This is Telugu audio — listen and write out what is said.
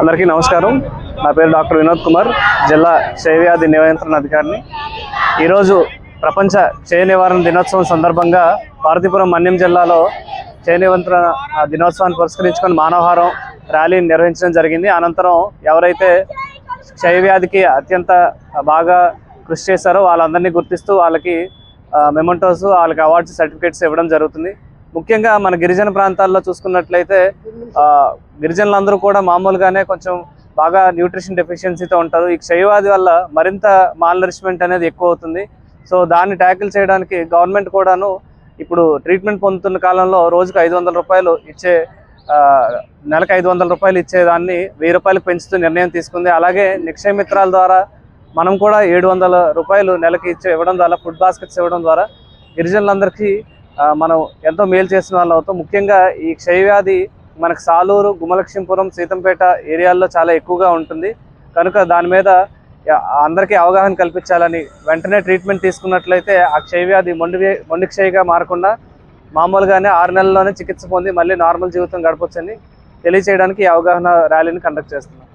అందరికీ నమస్కారం. నా పేరు డాక్టర్ వినోద్ కుమార్. జిల్లా క్షయవ్యాధి నియంత్రణ అధికారిని. ఈరోజు ప్రపంచ క్షయ నివారణ దినోత్సవం సందర్భంగా పార్వతీపురం మన్యం జిల్లాలో క్షయ నియంత్రణ దినోత్సవాన్ని పురస్కరించుకొని మానవహారం ర్యాలీని నిర్వహించడం జరిగింది. అనంతరం ఎవరైతే క్షయవ్యాధికి అత్యంత బాగా కృషి చేశారో వాళ్ళందరినీ గుర్తిస్తూ వాళ్ళకి మెమెంటోస్ వాళ్ళకి అవార్డ్స్ సర్టిఫికేట్స్ ఇవ్వడం జరుగుతుంది. ముఖ్యంగా మన గిరిజన ప్రాంతాల్లో చూసుకున్నట్లయితే గిరిజనులందరూ కూడా మామూలుగానే కొంచెం బాగా న్యూట్రిషన్ డెఫిషియన్సీతో ఉంటారు. ఈ క్షయవాది వల్ల మరింత మాల్ నరిష్మెంట్ అనేది ఎక్కువ అవుతుంది సో దాన్ని ట్యాకిల్ చేయడానికి గవర్నమెంట్ కూడాను ఇప్పుడు ట్రీట్మెంట్ పొందుతున్న కాలంలో రోజుకు ఐదు వందల రూపాయలు ఇచ్చే నెలకు ఐదు వందల రూపాయలు ఇచ్చేదాన్ని వెయ్యి రూపాయలు పెంచుతూ నిర్ణయం తీసుకుంది. అలాగే నిక్షయ మిత్రాల ద్వారా మనం కూడా ఏడు వందల రూపాయలు నెలకి ఇచ్చే ఇవ్వడం ద్వారా ఫుడ్ బాస్కెట్స్ ఇవ్వడం ద్వారా గిరిజనులందరికీ మనం ఎంతో మేలు చేసిన వాళ్ళు అవుతాం. ముఖ్యంగా ఈ క్షయవ్యాధి మనకు సాలూరు గుమలక్ష్మీపురం సీతంపేట ఏరియాల్లో చాలా ఎక్కువగా ఉంటుంది. కనుక దాని మీద అందరికీ అవగాహన కల్పించాలని వెంటనే ట్రీట్మెంట్ తీసుకున్నట్లయితే ఆ క్షయవ్యాధి మొండి మొండి క్షయగా మారకుండా మామూలుగానే ఆరు నెలల్లోనే చికిత్స పొంది మళ్ళీ నార్మల్ జీవితం గడపొచ్చని తెలియచేయడానికి ఈ అవగాహన ర్యాలీని కండక్ట్ చేస్తున్నాం.